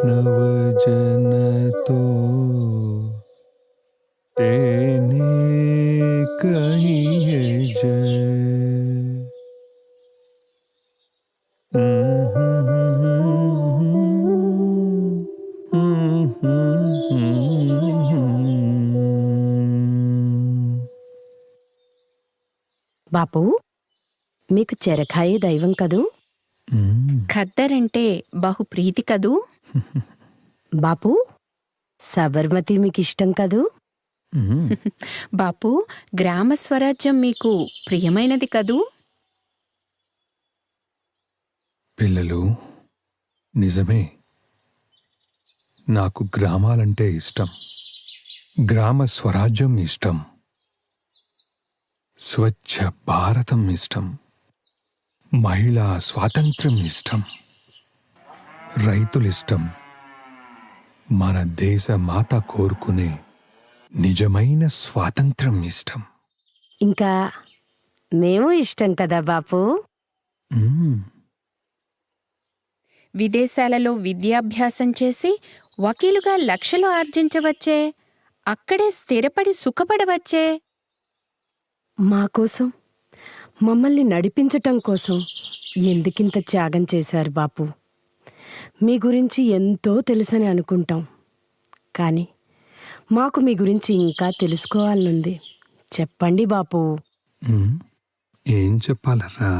वैष्णवजन तो तेने कहिए जय బాపు మీకు చెరకాయే దైవం కదూ ఖద్దరంటే బహు ప్రీతి కదూ బాపు సబర్మతి మీకు ఇష్టం కదూ? బాపు గ్రామ స్వరాజ్యం మీకు ప్రియమైనది కదూ? పిల్లలు నిజమే. నాకు గ్రామాలంటే ఇష్టం. గ్రామ స్వరాజ్యం ఇష్టం. స్వచ్ఛ భారతం ఇష్టం. మహిళా స్వాతంత్ర్యం ఇష్టం. రైతులిష్టం. మన దేశ మాత కోరుకునే నిజమైన స్వాతంత్ర్యం ఇష్టం. ఇంకా మేము ఇష్టం కదా బాపు. విదేశాలలో విద్యాభ్యాసం చేసి వకీలుగా లక్షలు ఆర్జించవచ్చే అక్కడే స్థిరపడి సుఖపడవచ్చే? మా కోసం మమ్మల్ని నడిపించటం కోసం ఎందుకింత త్యాగం చేశారు బాపు? మీ గురించి ఎంతో తెలుసని అనుకుంటాం కానీ మాకు మీ గురించి ఇంకా తెలుసుకోవాలనుంది చెప్పండి బాపు. ఏం చెప్పాలరా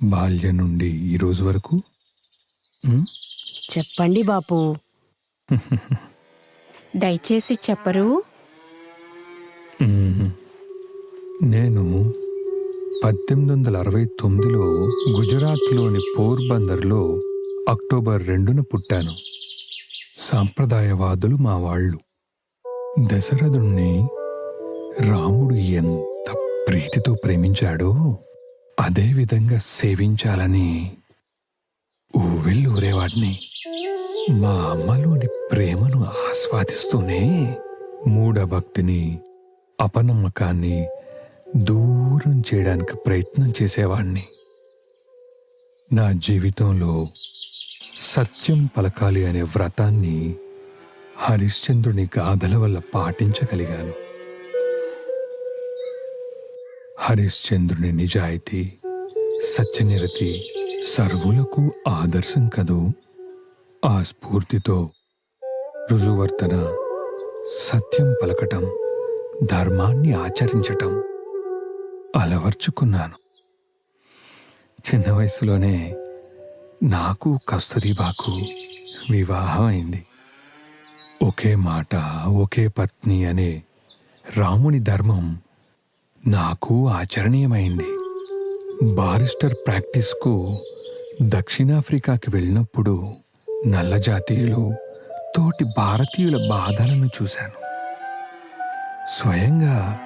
బాల్యం నుండి ఈ రోజు వరకు? చెప్పండి బాపు దయచేసి చెప్పరు. నేను పద్దెనిమిది వందల అరవై తొమ్మిదిలో గుజరాత్లోని పోర్బందర్లో అక్టోబర్ రెండున పుట్టాను. సాంప్రదాయవాదులు మా వాళ్ళు. దశరథుణ్ణి రాముడు ఎంత ప్రీతితో ప్రేమించాడో అదేవిధంగా సేవించాలని ఊవెళ్ళు మా అమ్మలోని ప్రేమను ఆస్వాదిస్తూనే మూఢభక్తిని అపనమ్మకాన్ని దూరం చేయడానికి ప్రయత్నం చేసేవాణ్ణి. నా జీవితంలో సత్యం పలకాలి అనే వ్రతాన్ని హరిశ్చంద్రుని గాథల వల్ల పాటించగలిగాను. హరిశ్చంద్రుని నిజాయితీ సత్యనిరతి సర్వులకు ఆదర్శం కదూ? ఆ స్ఫూర్తితో రుజువర్తన సత్యం పలకటం ధర్మాన్ని ఆచరించటం అలవర్చుకున్నాను. చిన్న వయసులోనే నాకు కస్తూరిబాకు వివాహం అయింది. ఒకే మాట ఒకే పత్ని అనే రాముని ధర్మం నాకు ఆచరణీయమైంది. బారిస్టర్ ప్రాక్టీస్కు దక్షిణాఫ్రికాకి వెళ్ళినప్పుడు నల్ల జాతీయులు తోటి భారతీయుల బాధలను చూశాను. స్వయంగా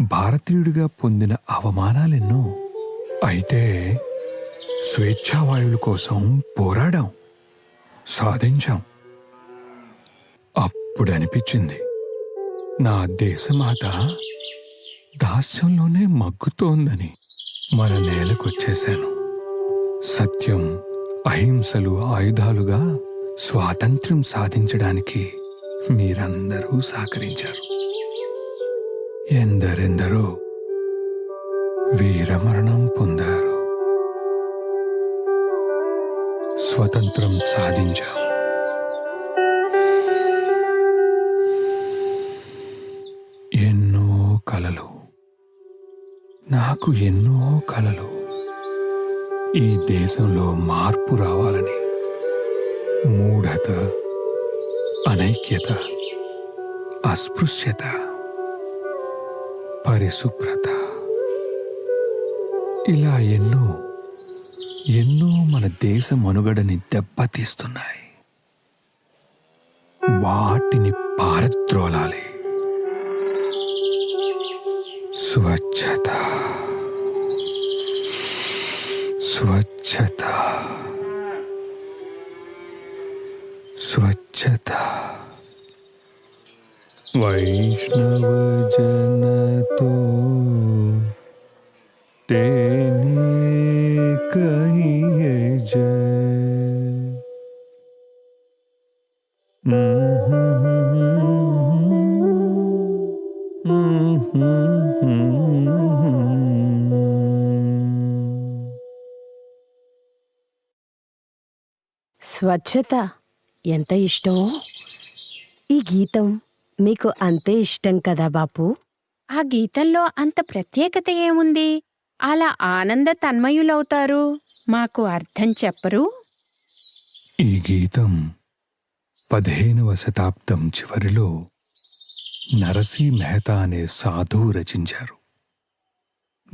భారతీయుడిగా పొందిన అవమానాలెన్నో. అయితే స్వేచ్ఛావాయువుల కోసం పోరాడాం సాధించాం. అప్పుడు అనిపించింది నా దేశమాత దాస్యంలోనే మగ్గుతోందని మన నేలకొచ్చేశాను. సత్యం అహింసలు ఆయుధాలుగా స్వాతంత్ర్యం సాధించడానికి మీరందరూ సహకరించారు. ఎందరెందరో వీరమరణం స్వతంత్రం సాధించాం. ఎన్నో కలలు. నాకు ఎన్నో కలలు. ఈ దేశంలో మార్పు రావాలని. మూఢత అనైక్యత అస్పృశ్యత పరిశుభ్రత. ఇలా ఎన్నో ఎన్నో మన దేశ మనుగడని దెబ్బతీస్తున్నాయి. వాటిని పారద్రోలాలి. స్వచ్ఛత. స్వచ్ఛత. స్వచ్ఛత. వైష్ణవ జనతో తే స్వచ్ఛత ఎంత ఇష్టమో ఈ గీతం మీకు అంతే ఇష్టం కదా బాపు? ఆ గీతంలో అంత ప్రత్యేకత ఏముంది? అలా ఆనంద తన్మయులవుతారు. మాకు అర్థం చెప్పరు? ఈ గీతం పదిహేనవ శతాబ్దం చివరిలో నరసీ మెహతా అనే సాధువు రచించారు.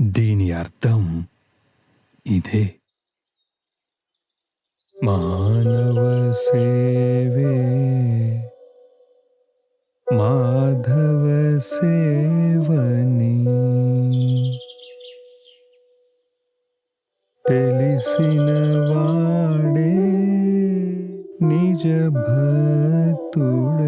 దీని అర్థం ఇదే. मानवसेवे। माधवसेवनी। तेलिसिनवाडे निजभक्तु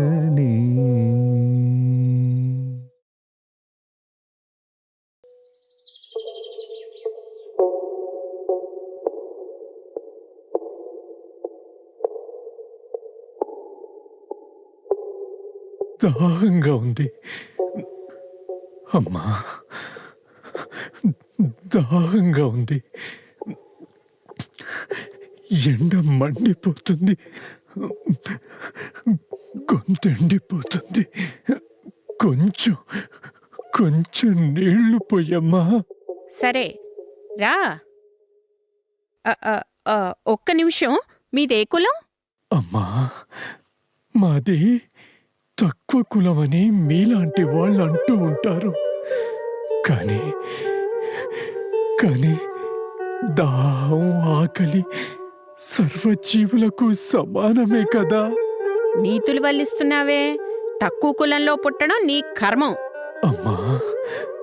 దాహంగా ఉంది. అమ్మా దాహంగా ఉంది. ఎండ మండిపోతుంది. గొంతు ఎండిపోతుంది. కొంచెం కొంచెం నీళ్ళు పోయమ్మా. సరే రా. ఒక్క నిమిషం. మీదే కులం? అమ్మా మాది తక్కువ కులమని మీలాంటి వాళ్ళు అంటూ ఉంటారు. కానీ కానీ దాహం ఆకలి సర్వజీవులకు సమానమే కదా. నీతులు వల్లిస్తున్నావే. తక్కువ కులంలో పుట్టడం నీ కర్మం. అమ్మా.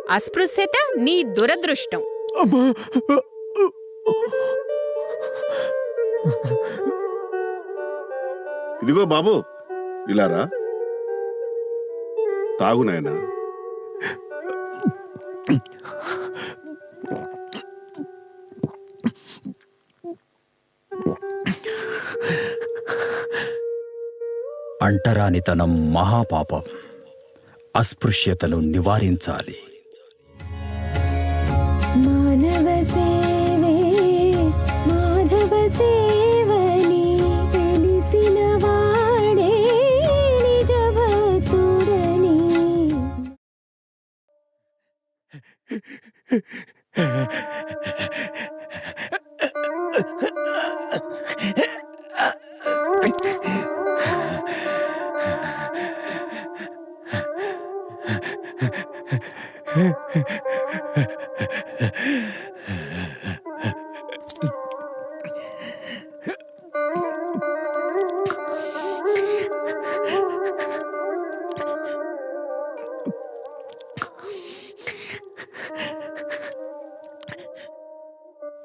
అస్పృశ్యత నీ దురదృష్టం. అమ్మా. ఇదిగో బాబు ఇలారా తాగు నాయనా. అంటరానితనం మహాపాపం. అస్పృశ్యతను నివారించాలి.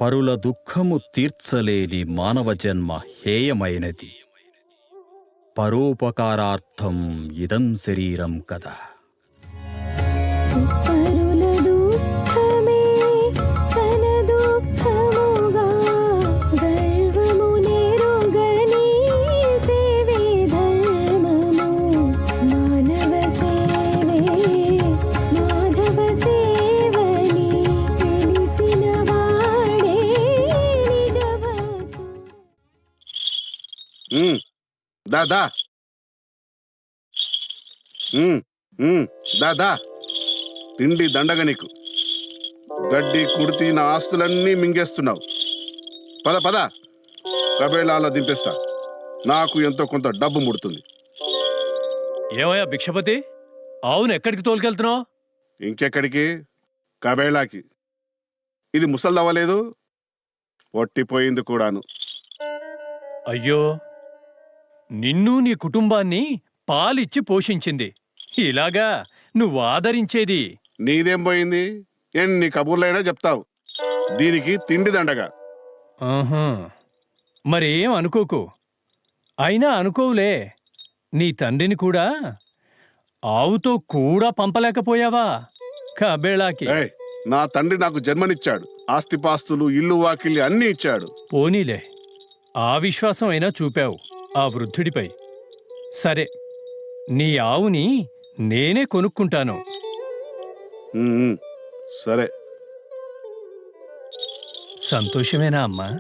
పరుల దుఃఖము తీర్చలేని మానవ జన్మ హేయమైనది. పరోపకారార్థం ఇదం శరీరం కదా దా దా. దా దా. తిండి దండగ నీకు. గడ్డి కుడితి నా ఆస్తులన్నీ మింగేస్తున్నావు. పద పద. కబేళాలో దింపేస్తా. నాకు ఎంతో కొంత డబ్బు ముడుతుంది. ఏమయ్యా భిక్షపతి? ఆవును ఎక్కడికి తోలుకెళ్తున్నావు? ఇంకెక్కడికి? కబేళాకి ఇది ముసల్దవ్వలేదు ఒట్టిపోయింది కూడాను. అయ్యో నిన్ను నీ కుటుంబాన్ని పాలిచ్చి పోషించింది. ఇలాగా నువ్వు ఆదరించేది. నీదేం పోయింది? ఎన్ని కబుర్లైనా చెప్తావు. దీనికి తిండి దండగా. ఆహా. మరేం అనుకోకు. అయినా అనుకోవులే. నీ తండ్రిని కూడా ఆవుతో కూడా పంపలేకపోయావా? కబేళాకి. ఏయ్, నా తండ్రి నాకు జన్మనిచ్చాడు. ఆస్తిపాస్తులు ఇల్లు వాకిలి అన్నీ ఇచ్చాడు. పోనీలే. ఆ విశ్వాసం అయినా చూపావు. ఆ వృద్ధుడిపై. సరే నీ ఆవుని నేనే కొనుక్కుంటాను. సరే. సంతోషమేనా అమ్మా?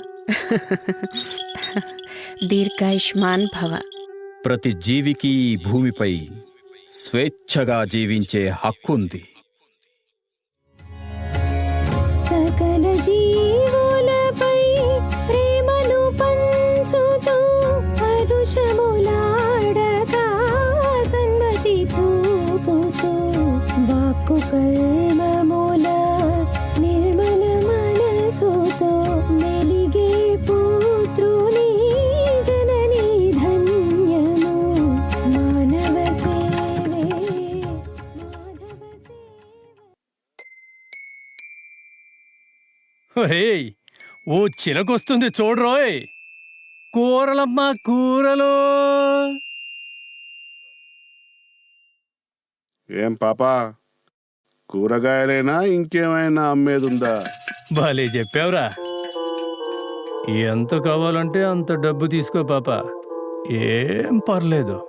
దీర్ఘాయుష్మాన్ భవ. ప్రతి జీవికి ఈ భూమిపై స్వేచ్ఛగా జీవించే హక్కుంది. సకల జీవులపై ఒరేయ్ ఓ చిలకొస్తుంది చూడరోయ్. కూరలమ్మా కూరలు. ఏం పాపా కూరగాయలైనా ఇంకేమైనా అమ్మేదుందా? భలే చెప్పావురా. ఎంత కావాలంటే అంత డబ్బు తీసుకో పాప. ఏం పర్లేదు.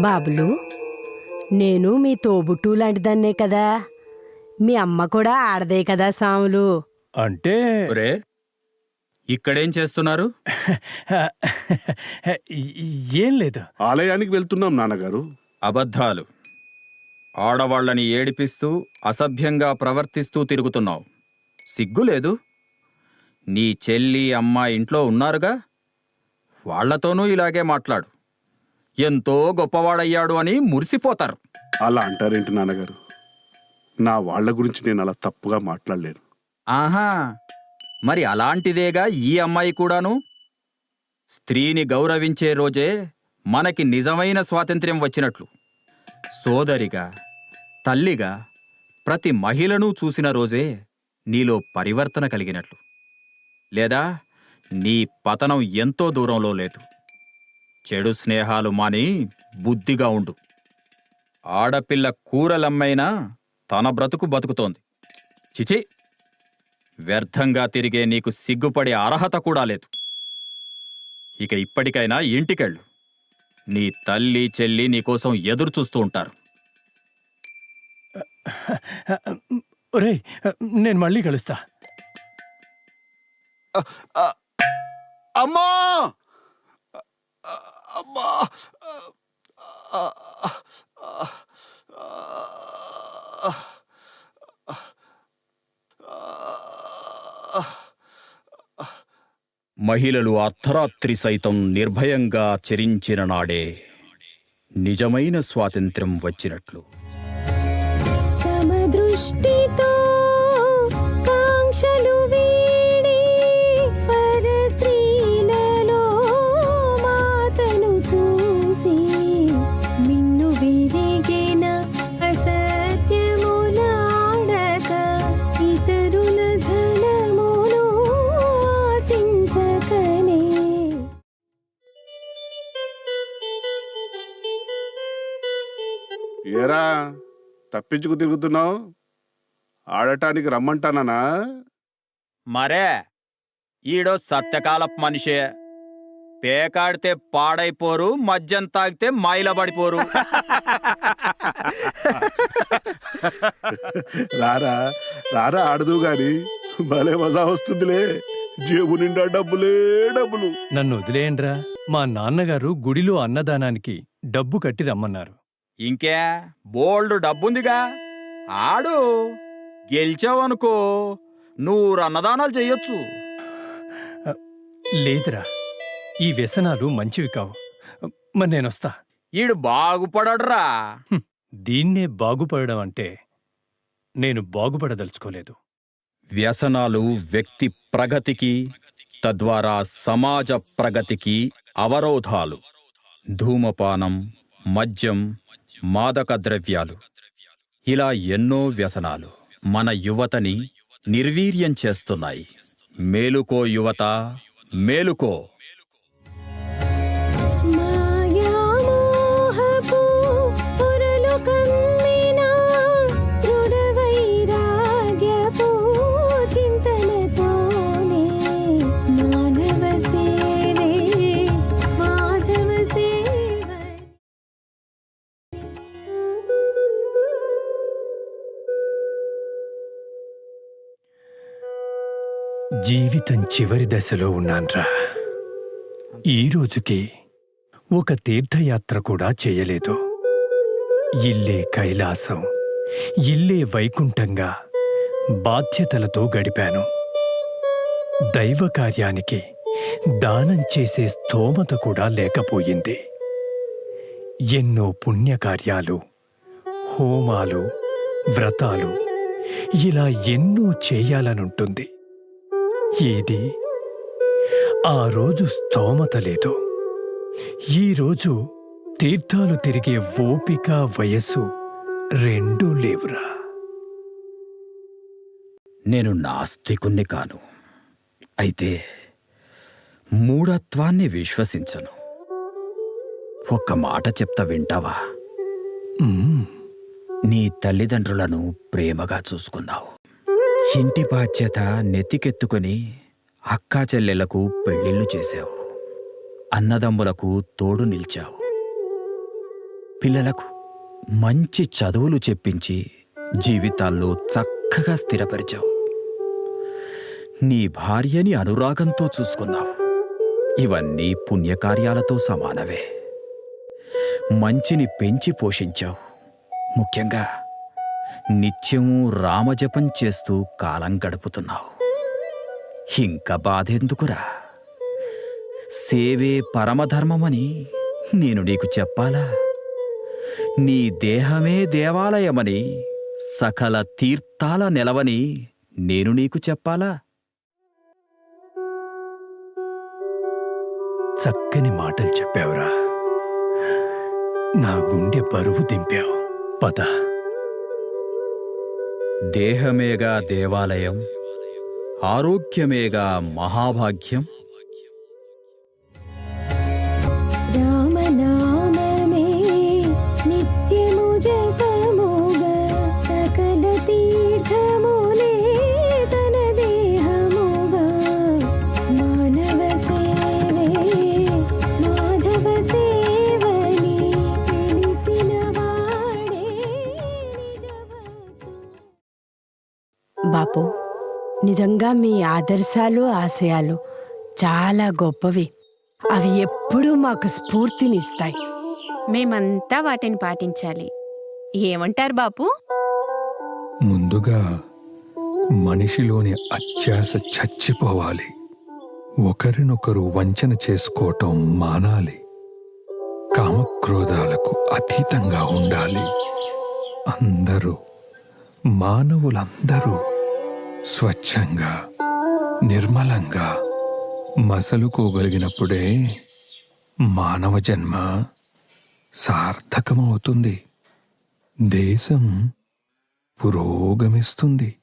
బాబులు నేను మీ తోబుట్టు లాంటిదాన్నే కదా. మీ అమ్మ కూడా ఆడదే కదా సాములు. అంటే ఒరే ఇక్కడేం చేస్తున్నారు? ఏం లేదు. ఆలయానికి వెళ్తున్నాం నాన్నగారు. అబద్ధాలు. ఆడవాళ్ళని ఏడిపిస్తూ అసభ్యంగా ప్రవర్తిస్తూ తిరుగుతున్నావు. సిగ్గులేదు నీ చెల్లి అమ్మ ఇంట్లో ఉన్నారుగా? వాళ్ళతోనూ ఇలాగే మాట్లాడు. ఎంతో గొప్పవాడయ్యాడు అని మురిసిపోతారు. అలా అంటారేంటి నాన్నగారు? నా వాళ్ళ గురించి నేను అలా తప్పుగా మాట్లాడలేను. ఆహా మరి అలాంటిదేగా ఈ అమ్మాయి కూడాను? స్త్రీని గౌరవించే రోజే మనకి నిజమైన స్వాతంత్ర్యం వచ్చినట్లు. సోదరిగా తల్లిగా ప్రతి మహిళను చూసిన రోజే నీలో పరివర్తన కలిగినట్లు. లేదా నీ పతనం ఎంతో దూరంలో లేదు. చెడు స్నేహాలు మాని బుద్ధిగా ఉండు. ఆడపిల్ల కూరలమ్మైనా తన బ్రతుకు బతుకుతోంది. చిచి! వ్యర్థంగా తిరిగే నీకు సిగ్గుపడే అర్హత కూడా లేదు. ఇక ఇప్పటికైనా ఇంటికెళ్ళు. నీ తల్లి చెల్లి నీకోసం ఎదురు చూస్తూ ఉంటారు. ఒరేయ్ నేను మళ్ళీ కలుస్తా. అమ్మా! అమ్మా! మహిళలు అర్ధరాత్రి సైతం నిర్భయంగా చెరించిన నాడే నిజమైన స్వాతంత్ర్యం వచ్చినట్లు. సమదృష్టితో ఏరా తప్పించుకు తిరుగుతున్నావు? ఆడటానికి రమ్మంటానా మరే ఈడో సత్యకాలపు మనిషే. పేకాడితే పాడైపోరు మద్యం తాగితే మైలబడిపోరు. రారా రారా ఆడదు గాని భలే మజా వస్తుందిలే. జేబు నిండా డబ్బులే డబ్బులు. నన్ను వదిలేయండ్రా. మా నాన్నగారు గుడిలో అన్నదానానికి డబ్బు కట్టి రమ్మన్నారు. ఇంకే బోల్డ్ డబ్బుందిగా. ఆడు గెలిచావనుకో నువ్వు అన్నదానాలు చెయ్యొచ్చు. లేదురా ఈ వ్యసనాలు మంచివి కావు. మరి నేనొస్తా. ఈడు బాగుపడడ్రా. దీన్నే బాగుపడడం అంటే నేను బాగుపడదలుచుకోలేదు. వ్యసనాలు వ్యక్తి ప్రగతికి తద్వారా సమాజ ప్రగతికి అవరోధాలు. ధూమపానం మద్యం మాదక ద్రవ్యాలు. ఇలా ఎన్నో వ్యసనాలు మన యువతని నిర్వీర్యం చేస్తున్నాయి. మేలుకో యువత మేలుకో జీవితం చివరి దశలో ఉన్నాన్రా. ఈ రోజుకి ఒక తీర్థయాత్ర కూడా చేయలేదు. ఇల్లే కైలాసం ఇల్లే వైకుంఠంగా బాధ్యతలతో గడిపాను. దైవ కార్యానికి దానం చేసే స్తోమత కూడా లేకపోయింది. ఎన్నో పుణ్యకార్యాలు హోమాలు వ్రతాలు ఇలా ఎన్నో చేయాలనుంటుంది. ఏది? ఆ రోజు స్తోమత లేదు. ఈరోజు తీర్థాలు తిరిగే ఓపిక వయస్సు రెండూ లేవురా. నేను నాస్తికుణ్ణి కాను. అయితే మూఢత్వాన్ని విశ్వసించను. ఒక్క మాట చెప్తా వింటావా. నీ తల్లిదండ్రులను ప్రేమగా చూసుకున్నావు ఇంటి బాధ్యత నెత్తికెత్తుకుని అక్కా చెల్లెళ్ళకు పెళ్ళిళ్ళు చేశావు. అన్నదమ్ములకు తోడు నిలిచావు. పిల్లలకు మంచి చదువులు చెప్పించి జీవితాల్లో చక్కగా స్థిరపరిచావు. నీ భార్యని అనురాగంతో చూసుకున్నావు. ఇవన్నీ పుణ్యకార్యాలతో సమానవే మంచిని పెంచి పోషించావు. ముఖ్యంగా నిత్యము రామజపం చేస్తూ కాలం గడుపుతున్నావు. ఇంకా బాధెందుకురా? సేవే పరమధర్మమని నేను నీకు చెప్పాలా? నీ దేహమే దేవాలయమని సకల తీర్థాల నెలవని నేను నీకు చెప్పాలా? చక్కని మాటలు చెప్పావురా. నా గుండె బరువు దింపావు. పద. దేహమేగా దేవాలయం ఆరోగ్యమేగా మహాభాగ్యం బాపు. నిజంగా మీ ఆదర్శాలు ఆశయాలు చాలా గొప్పవి. అవి ఎప్పుడూ మాకు స్ఫూర్తినిస్తాయి. మేమంతా వాటిని పాటించాలి. ఏమంటారు బాపు? ముందుగా మనిషిలోని అత్యాశ చచ్చిపోవాలి. ఒకరినొకరు వంచన చేసుకోవటం మానాలి. కామక్రోధాలకు అతీతంగా ఉండాలి. అందరూ మానవులందరూ స్వచ్ఛంగా నిర్మలంగా మసలుకోగలిగినప్పుడే మానవ జన్మ సార్థకమవుతుంది. దేశం పురోగమిస్తుంది.